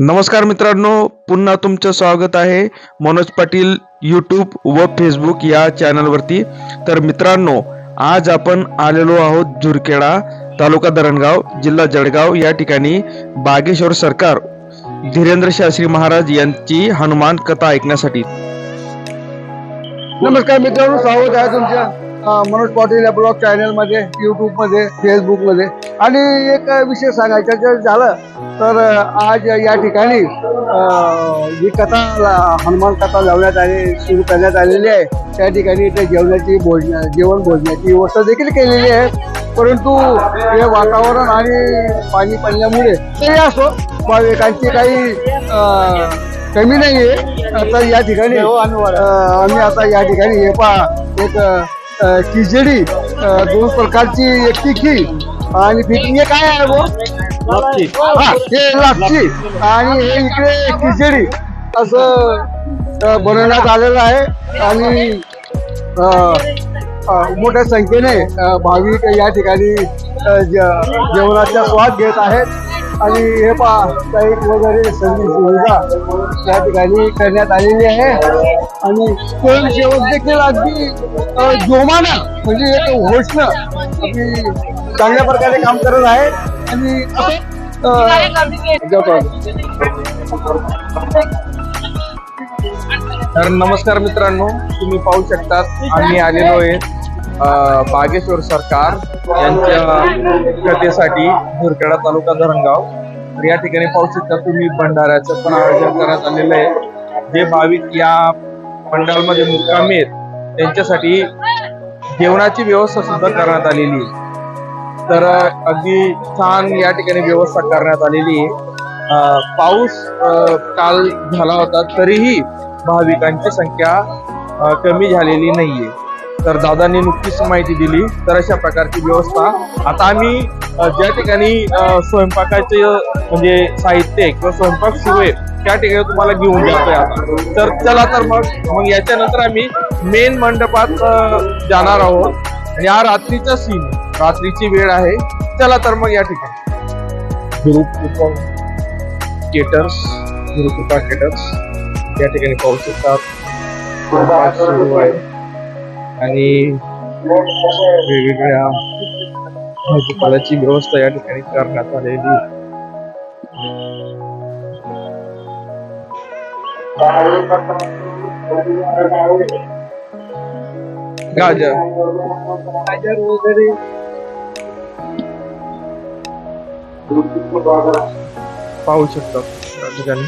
नमस्कार मित्रांनो पुन्हा तुमचं स्वागत आहे मनोज पाटील यूट्यूब व फेसबुक या चॅनलवरती. तर मित्रांनो आज आपण आलेलो आहोत झुरखेडा तालुका धरणगाव जिल्हा जळगाव या ठिकाणी बागेश्वर सरकार धीरेंद्र शास्त्री महाराज यांची हनुमान कथा ऐकण्यासाठी. नमस्कार मित्रांनो स्वागत आहे तुमच्या मनोज पाटील या ब्लॉग चॅनलमध्ये युट्यूबमध्ये फेसबुकमध्ये. आणि एक विषय सांगायचं जर झालं तर आज या ठिकाणी जी कथा ला- हनुमान कथा लावण्यात आली सुरू करण्यात आलेली आहे. त्या ठिकाणी इथे जेवणाची भोजन जेवण भोजनाची व्यवस्था देखील केलेली आहे. परंतु हे वातावरण आणि पाणी पडल्यामुळे ते असो भाविकांची काही कमी नाही आहे तर या ठिकाणी आम्ही आता या ठिकाणी हे पहा. एक खिचडी दोन प्रकारची एक तिखी आणि फिटिंग हे काय आहे भाऊ? हा हे लापशी आणि हे इकडे खिचडी असं बनवण्यात आलेलं आहे. आणि मोठ्या संख्येने भाविक या ठिकाणी जेवणाचा स्वाद घेत आहेत. आणि हे पहा काही वगैरे सगळी सुविधा या ठिकाणी करण्यात आलेली आहे. आणि स्वयंसेवक देखील अगदी जोमानं म्हणजे एक घोषणं अगदी चांगल्या प्रकारे काम करत आहे आणि जातो. तर नमस्कार मित्रांनो तुम्ही पाहू शकतात आम्ही आलेलो आहे. बागेश्वर सरकार यांच्या कथेसाठी धुरखेडा तालुका धरणगाव. तर या ठिकाणी पाहू शकता तुम्ही भंडाऱ्याचं पण आयोजन करण्यात आलेलं आहे. जे भाविक या पंडालमध्ये मुक्कामी आहेत त्यांच्यासाठी जेवणाची व्यवस्था सुद्धा करण्यात आलेली आहे. तर अगदी छान या ठिकाणी व्यवस्था करण्यात आलेली आहे. पाऊस काल झाला होता तरीही भाविकांची संख्या कमी झालेली नाहीये. तर दादांनी नुकतीच माहिती दिली. तर अशा प्रकारची व्यवस्था. आता आम्ही ज्या ठिकाणी स्वयंपाकाचे म्हणजे साहित्य किंवा स्वयंपाक सुरू आहे त्या ठिकाणी तुम्हाला घेऊन जातोय आता. तर चला तर मग मग याच्यानंतर आम्ही मेन मंडपात जाणार आहोत. आणि हा रात्रीचा सीन रात्रीची वेळ आहे. चला तर मग या ठिकाणी. गुरुकृपा केटर्स गुरुकृपा केटर्स या ठिकाणी पाहू शकतात सुरू आहे. आणि वेगवेगळ्या भाजीपाल्याची व्यवस्था या ठिकाणी करण्यात आलेली आहे. गाजर गाजर वगैरे पाहू शकतात या ठिकाणी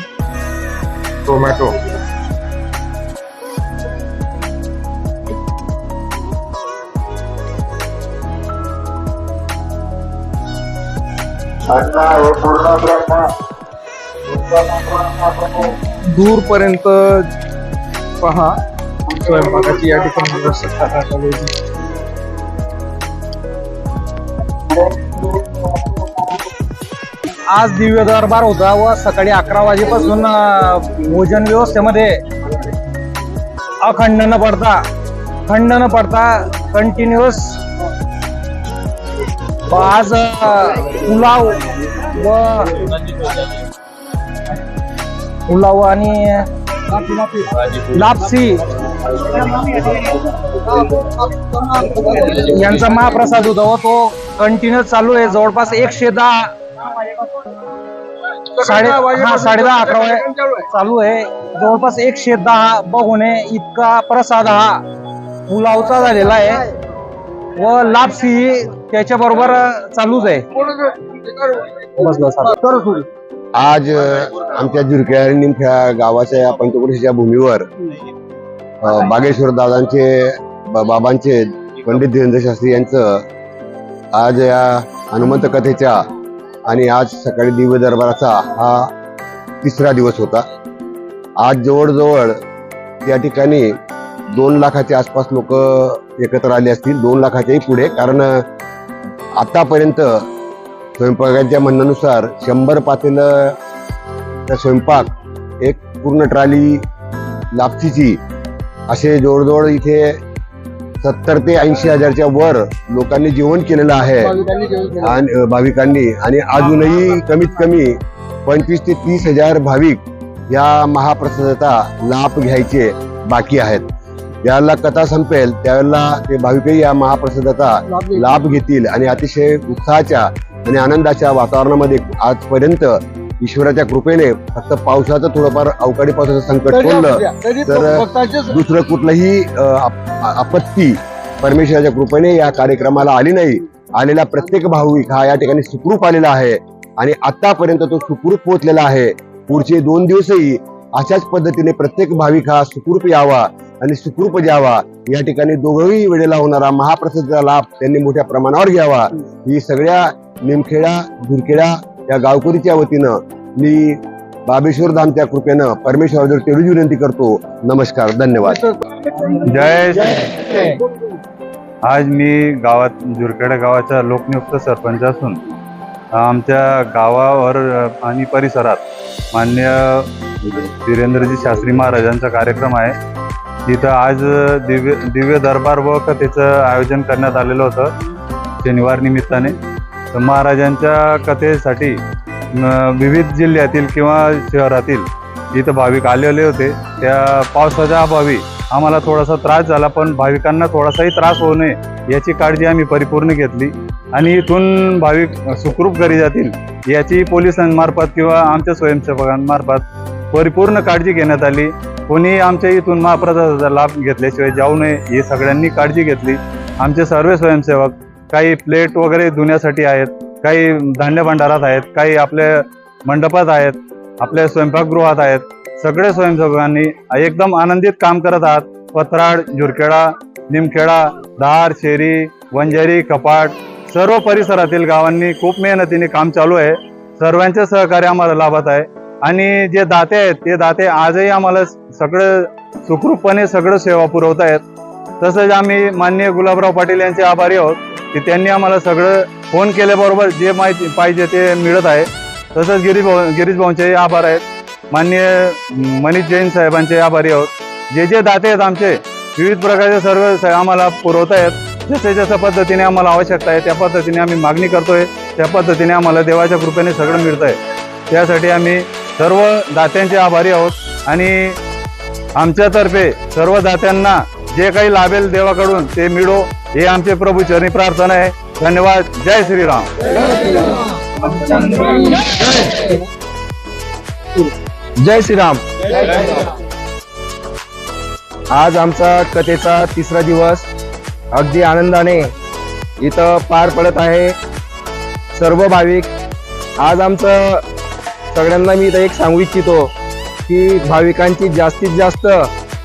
टोमॅटो दूरपर्यंत पहा. स्वयंपाकाची या ठिकाणी व्यवस्था आज दिव्य दरबार होता व सकाळी अकरा वाजेपासून भोजन व्यवस्थेमध्ये अखंड न पडता खंड न पडता कंटिन्युअस आज पुलाव व पुलाव आणि लापसी यांचा महाप्रसाद होता व तो कंटिन्यू चालू आहे. जवळपास एकशे दहा साडे हा साडे दहा अकरा चालू आहे. जवळपास एकशे दहा बघूने इतका प्रसाद हा पुलावचा झालेला आहे. व लापसी त्याच्या बरोबर चालूच आहे. बस बस आता. तर सुरू आज अ, आमच्या आणि निमख्या गावाच्या या पंचकृषीच्या भूमीवर अ, बागेश्वर दादांचे ब- बाबांचे पंडित धीरेंद्र शास्त्री यांचं आज या हनुमंत कथेच्या आणि आज सकाळी दिव्य दरबाराचा हा तिसरा दिवस होता. आज जवळजवळ त्या ठिकाणी दोन लाखाच्या आसपास लोक एकत्र आले असतील दोन लाखाच्याही पुढे. कारण अ, आतापर्यंत स्वयंपाकाच्या म्हणण्यानुसार शंभर पातेलं स्वयंपाक एक पूर्ण ट्राली लापसीची असे जवळजवळ इथे सत्तर ते ऐंशी हजारच्या वर लोकांनी जेवण केलेलं आहे. आणि भाविकांनी. आणि अजूनही कमीत कमी पंचवीस ते तीस हजार भाविक या महाप्रसादाचा लाभ घ्यायचे बाकी आहेत. ज्यावेळेला कथा संपेल त्यावेळेला ते भाविकही या महाप्रसादाचा लाभ घेतील. आणि अतिशय उत्साहाच्या आणि आनंदाच्या वातावरणामध्ये आजपर्यंत ईश्वराच्या कृपेने फक्त पावसाचं थोडंफार अवकाळी पावसाचं संकट पडलं तरी दुसरं कुठलंही आपत्ती परमेश्वराच्या कृपेने या कार्यक्रमाला आली नाही. आलेला प्रत्येक भाविक हा या ठिकाणी सुखरूप आलेला आहे आणि आतापर्यंत तो सुखरूप पोहोचलेला आहे. पुढचे दोन दिवसही अशाच पद्धतीने प्रत्येक भाविक हा सुखरूप यावा आणि सुखरूप द्यावा या ठिकाणी दोघंही वेळेला होणारा महाप्रसादाचा लाभ त्यांनी मोठ्या प्रमाणावर घ्यावा. ही सगळ्या निमखेडा धुरखेडा या गावकरीच्या वतीनं मी बाबेश्वर धामच्या कृपेनं परमेश्वराजवळ तेवढीच विनंती करतो. नमस्कार धन्यवाद. जय आज मी गावात जुरखेडा गावाचा लोकनियुक्त सरपंच असून आमच्या गावावर आणि परिसरात मान्य वीरेंद्रजी शास्त्री महाराजांचा कार्यक्रम आहे. तिथं आज दिव्य दिव्य दरबार व कथेचं आयोजन करण्यात आलेलं होतं शनिवार निमित्ताने. तर महाराजांच्या कथेसाठी विविध जिल्ह्यातील किंवा शहरातील इथं भाविक आलेले होते. त्या पावसाच्या अभावी आम्हाला थोडासा त्रास झाला पण भाविकांना थोडासाही त्रास होऊ नये याची काळजी आम्ही परिपूर्ण घेतली. आणि इथून भाविक सुखरूप घरी जातील याची पोलिसांमार्फत किंवा आमच्या स्वयंसेवकांमार्फत परिपूर्ण काळजी घेण्यात आली. कोणी आमच्या इथून महाप्रसादाचा लाभ घेतल्याशिवाय जाऊ नये ही सगळ्यांनी काळजी घेतली. आमचे सर्व स्वयंसेवक काही प्लेट वगैरे धुण्यासाठी आहेत काही धान्य भंडारात आहेत काही आपल्या मंडपात आहेत आपल्या स्वयंपाकगृहात आहेत. सगळे स्वयंसेवकांनी एकदम आनंदित काम करत आहात. पत्राड झुरखेडा निमखेडा धार शेरी वंजारी कपाट सर्व परिसरातील गावांनी खूप मेहनतीने काम चालू आहे. सर्वांचे सहकार्य आम्हाला लाभत आहे. आणि जे दाते आहेत ते दाते आजही आम्हाला सगळं सुखरूपपणे सगळं सेवा पुरवत आहेत तसंच आम्ही माननीय गुलाबराव पाटील यांचे आभारी आहोत की त्यांनी आम्हाला सगळं फोन केल्याबरोबर जे माहिती पाहिजे ते मिळत आहे. तसंच गिरीश भाऊ गिरीश भाऊंचेही आभार आहेत. माननीय मनीष जैन साहेबांचे आभारी आहोत. जे जे दाते आहेत आमचे विविध प्रकारचे सर्व आम्हाला पुरवत आहेत जसे जसं पद्धतीने आम्हाला आवश्यकता आहे त्या पद्धतीने आम्ही मागणी करतोय त्या पद्धतीने आम्हाला देवाच्या कृपेने सगळं मिळतं आहे त्यासाठी आम्ही सर्व दात्यांचे आभारी आहोत. आणि आमच्यातर्फे सर्व दात्यांना जे काही लाभेल देवाकडून ते मिळो हे आमचे प्रभू चरणी प्रार्थना आहे. धन्यवाद. जय श्रीराम. जय श्रीराम. आज आमचा कथेचा तिसरा दिवस अगदी आनंदाने इथं पार पडत आहे. सर्व भाविक आज आमचं सगळ्यांना मी इथं एक सांगू इच्छितो की भाविकांची जास्तीत जास्त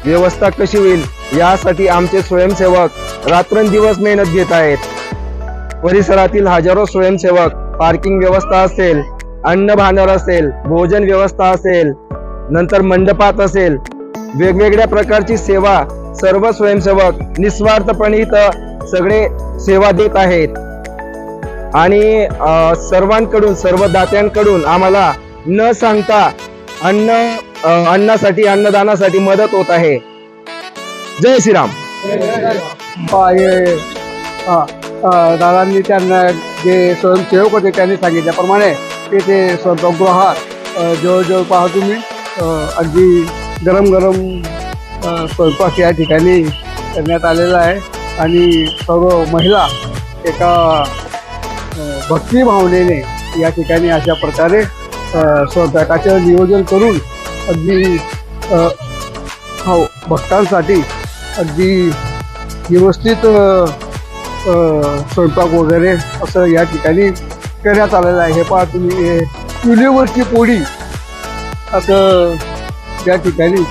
व्यवस्था कशी होईल यासाठी आमचे स्वयंसेवक रात्रंदिवस मेहनत घेत आहेत. परिसरातील हजारो स्वयंसेवक पार्किंग व्यवस्था असेल अन्न भांडार असेल भोजन व्यवस्था असेल नंतर मंडपात असेल वेगवेगळ्या प्रकारची सेवा सर्व स्वयंसेवक निस्वार्थपणे इथं सगळे सेवा देत आहेत. आणि सर्वांकडून सर्व दात्यांकडून आम्हाला न सांगता अन्न अन्नासाठी अन्नदानासाठी मदत होत आहे. जय श्रीराम. दादांनी त्यांना जे स्वयंसेवक होते त्यांनी सांगितल्याप्रमाणे ते ते स्वयंपाकगृहात जवळजवळ पाहा तुम्ही अगदी गरम गरम स्वयंपाक या ठिकाणी करण्यात आलेला आहे. आणि सर्व महिला एका भक्ती भावनेने या ठिकाणी अशा प्रकारे स्वयंपाकाचं नियोजन करून अगदी हो भक्तांसाठी अगदी व्यवस्थित स्वयंपाक वगैरे असं या ठिकाणी करण्यात आलेलं आहे. हे पहा तुम्ही चुलीवरची पोळी असं या ठिकाणी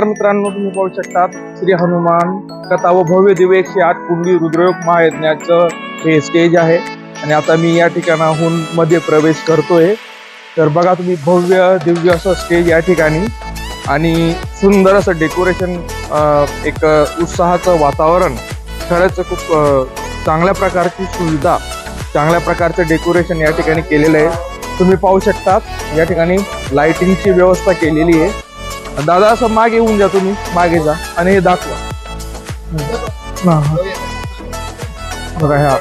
तर मित्रांनो तुम्ही पाहू शकतात श्री हनुमान कथा व भव्य दिव्य एकशे आठ कुंडी रुद्रयोग महायज्ञाचं हे स्टेज आहे. आणि आता मी या ठिकाणाहून मध्ये प्रवेश करतोय. तर बघा तुम्ही भव्य दिव्य असं स्टेज या ठिकाणी. आणि सुंदर असं डेकोरेशन एक उत्साहाचं वातावरण खरंच खूप चांगल्या प्रकारची सुविधा चांगल्या प्रकारचं डेकोरेशन या ठिकाणी केलेलं आहे. तुम्ही पाहू शकतात या ठिकाणी लाइटिंगची व्यवस्था केलेली आहे. दादा असं मागे येऊन जा तुम्ही. मागे जा आणि हे दाखवा. हा, हा. बघा ह्या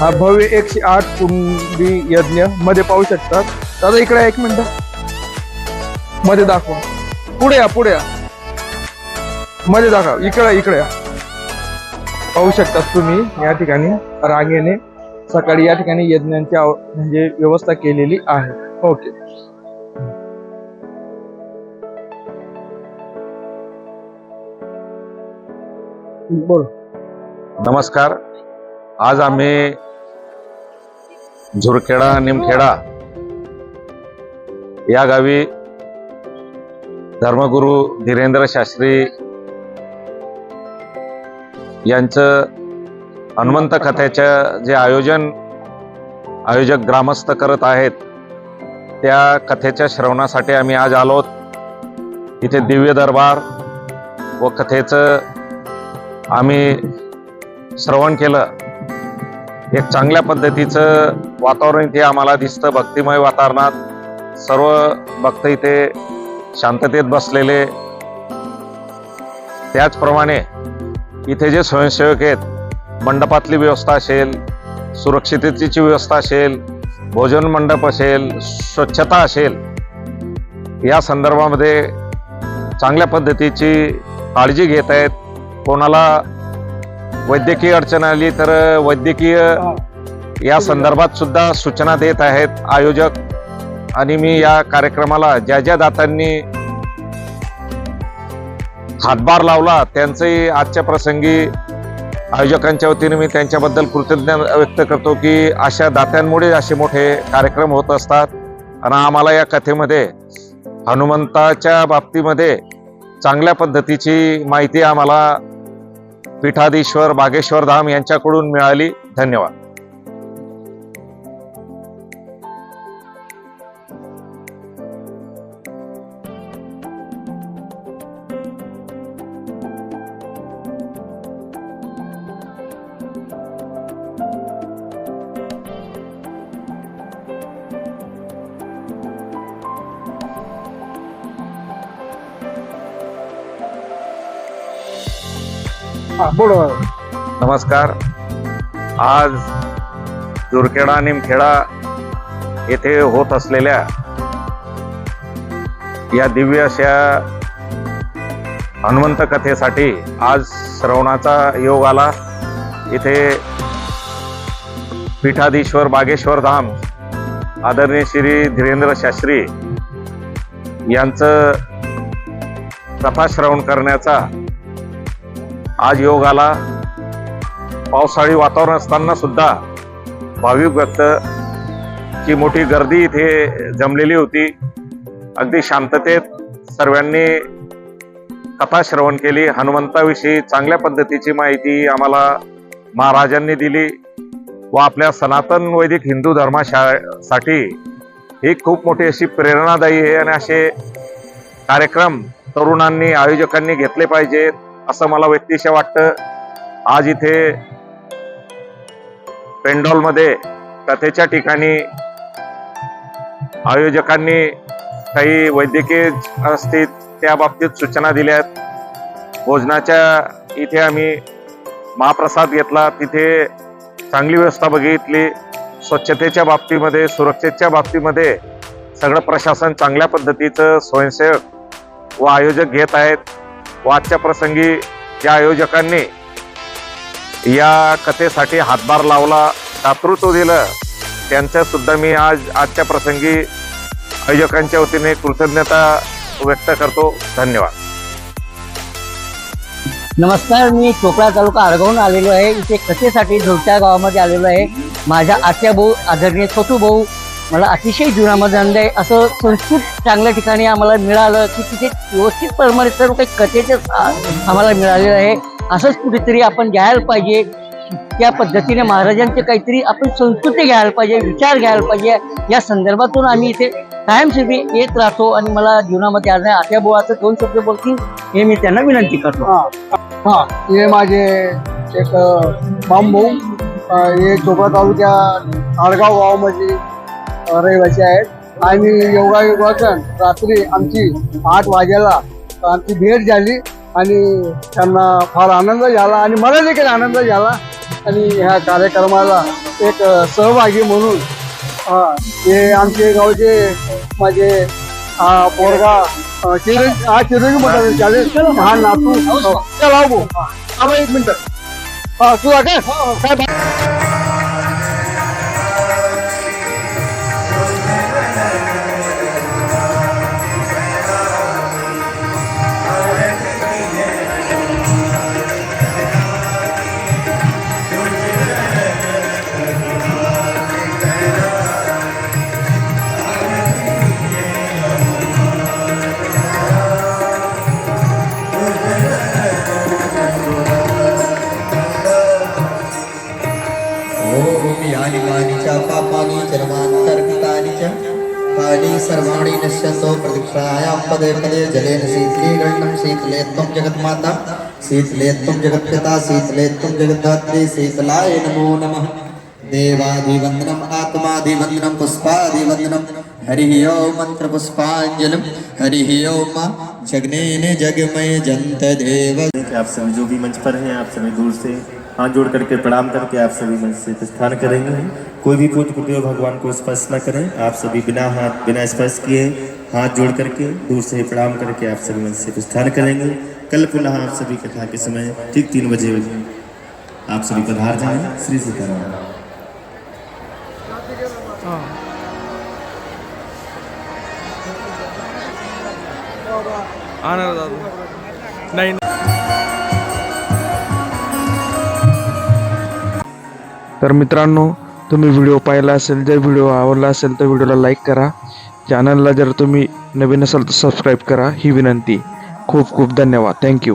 हा भव्य एकशे आठ कुंडी यज्ञ. मध्ये पाहू शकतात दादा इकडे एक मिनिट. मध्ये दाखवा. पुढे या पुढे या. मध्ये दाखवा. इकडे इकडे या. पाहू शकतात तुम्ही या ठिकाणी रांगेने सकाळी या ठिकाणी यज्ञांची आव- म्हणजे व्यवस्था केलेली आहे. ओके. बोल. नमस्कार. आज आम्ही झुरखेडा निमखेडा या गावी धर्मगुरू धीरेंद्र शास्त्री यांचं हनुमंत कथेचं जे आयोजन आयोजक ग्रामस्थ करत आहेत त्या कथेच्या श्रवणासाठी आम्ही आज आलोत. इथे दिव्य दरबार व कथेचं आम्ही श्रवण केलं. एक चांगल्या पद्धतीचं वातावरण इथे आम्हाला दिसतं. भक्तिमय वातावरणात सर्व भक्त इथे शांततेत बसलेले. त्याचप्रमाणे इथे जे स्वयंसेवक आहेत मंडपातली व्यवस्था असेल सुरक्षिततेची व्यवस्था असेल भोजन मंडप असेल स्वच्छता असेल या संदर्भामध्ये चांगल्या पद्धतीची काळजी घेत आहेत. कोणाला वैद्यकीय अडचण आली तर वैद्यकीय या संदर्भात सुद्धा सूचना देत आहेत आयोजक. आणि मी या कार्यक्रमाला ज्या ज्या दातांनी हातभार लावला त्यांचंही आजच्या प्रसंगी आयोजकांच्या वतीने मी त्यांच्याबद्दल कृतज्ञ व्यक्त करतो की अशा दात्यांमुळे असे मोठे कार्यक्रम होत असतात. आणि आम्हाला या कथेमध्ये हनुमंताच्या बाबतीमध्ये चांगल्या पद्धतीची माहिती आम्हाला पीठाधीश्वर बागेश्वर धाम यांच्याकडून मिळाली. धन्यवाद. बोल नमस्कार. आज जुरखेडा निमखेडा येथे होत असलेल्या या दिव्य अशा हनुमंत कथेसाठी आज श्रवणाचा योग आला. इथे पीठाधीश्वर बागेश्वर धाम आदरणीय श्री धीरेंद्र शास्त्री यांचं कथा श्रवण करण्याचा आज योग आला. पावसाळी वातावरण असताना सुद्धा भाविक भक्त ची मोठी गर्दी इथे जमलेली होती. अगदी शांततेत सर्वांनी कथा श्रवण केली. हनुमंताविषयी चांगल्या पद्धतीची माहिती आम्हाला महाराजांनी दिली व आपल्या सनातन वैदिक हिंदू धर्मासाठी ही खूप मोठी अशी प्रेरणादायी आहे आणि असे कार्यक्रम तरुणांनी आयोजकांनी घेतले पाहिजेत. असं मला व्यक्तिशय वाटतं. आज इथे पेंडॉलमध्ये कथेच्या ठिकाणी आयोजकांनी काही वैद्यकीय असतील त्या बाबतीत सूचना दिल्या आहेत. भोजनाच्या इथे आम्ही महाप्रसाद घेतला. तिथे चांगली व्यवस्था बघितली. स्वच्छतेच्या बाबतीमध्ये सुरक्षेच्या बाबतीमध्ये सगळं प्रशासन चांगल्या पद्धतीचं स्वयंसेवक व आयोजक घेत आहेत. व आजच्या प्रसंगी या आयोजकांनी या कथेसाठी हातभार लावला दातृत्व दिलं. त्यांच्यासुद्धा सुद्धा मी आज आजच्या प्रसंगी आयोजकांच्या वतीने कृतज्ञता व्यक्त करतो. धन्यवाद. नमस्कार मी चोपडा तालुका आडगावून आलेलो आहे. इथे कथेसाठी ढोलच्या गावामध्ये आलेलो आहे. माझ्या आत्या भाऊ आदरणीय छोटू भाऊ मला अतिशय जीवनामध्ये आनंद आहे. असं संस्कृत चांगल्या ठिकाणी आम्हाला मिळालं की तिथे व्यवस्थित प्रमाणे सर्व काही कथेचे आम्हाला मिळालेलं आहे. असंच कुठेतरी आपण घ्यायला पाहिजे. त्या पद्धतीने महाराजांचे काहीतरी आपण संस्कृती घ्यायला पाहिजे विचार घ्यायला पाहिजे. या संदर्भातून आम्ही इथे कायमस्वरूपी येत राहतो आणि मला जीवनामध्ये आज आत्या भाऊ दोन शब्द बोलतील हे मी त्यांना विनंती करतो. हा. हे माझे एक मामभाऊ हे चोपडा तालुक्या आडगाव गावामध्ये रहिवासी आहेत. आणि योगायोगासन रात्री आमची आठ वाजेला आमची भेट झाली आणि त्यांना फार आनंद झाला आणि मला देखील आनंद झाला. आणि ह्या कार्यक्रमाला एक सहभागी म्हणून हे आमचे गावचे माझे हा पोरगा अ, चिरं हा चिरंजी म्हणतात चालेल. हा नातू हो. चला हो. हा. एक मिनिट. हा तुला काय काय सर्वाणि नश्यन्तो प्रदीक्षायां पदे पदे जलेन शीतले गण्डं शीतले त्वं जगन्माता शीतले त्वं जगत्पिता शीतले त्वं जगद्धात्री, शीतलाय नमो नमः। देवादिवन्दनम् आत्मादिवन्दनं, पुष्पादिवन्दनं, हरिः ओं मन्त्रपुष्पाञ्जलिं हरिः ओं जगनेन जगमय जन्त देव आप सभी जो भी मंच पर हैं, आप सभी दूर से हाथ जोड़ करके प्रणाम करके आप सभी मंच से प्रस्थान करेंगे। कोई भी पूज गुरुदेव भगवान को स्पर्श न करें। आप सभी बिना हाथ, बिना स्पर्श किए हाथ जोड़ करके, दूर से प्रणाम करके आप सभी मंच से प्रस्थान करेंगे। कल पुनः आप सभी कथा के समय ठीक तीन बजे आप सभी पधार जाएँ। श्री सीताराम। आनंद दादा। नाही तर मित्रांनो तुम्ही व्हिडिओ पाहिला असेल जर व्हिडिओ आवडला असेल तर व्हिडिओला लाईक करा. चॅनलला जर तुम्ही नवीन असाल तर सबस्क्राईब करा. ही विनंती. खूप खूप धन्यवाद. थँक्यू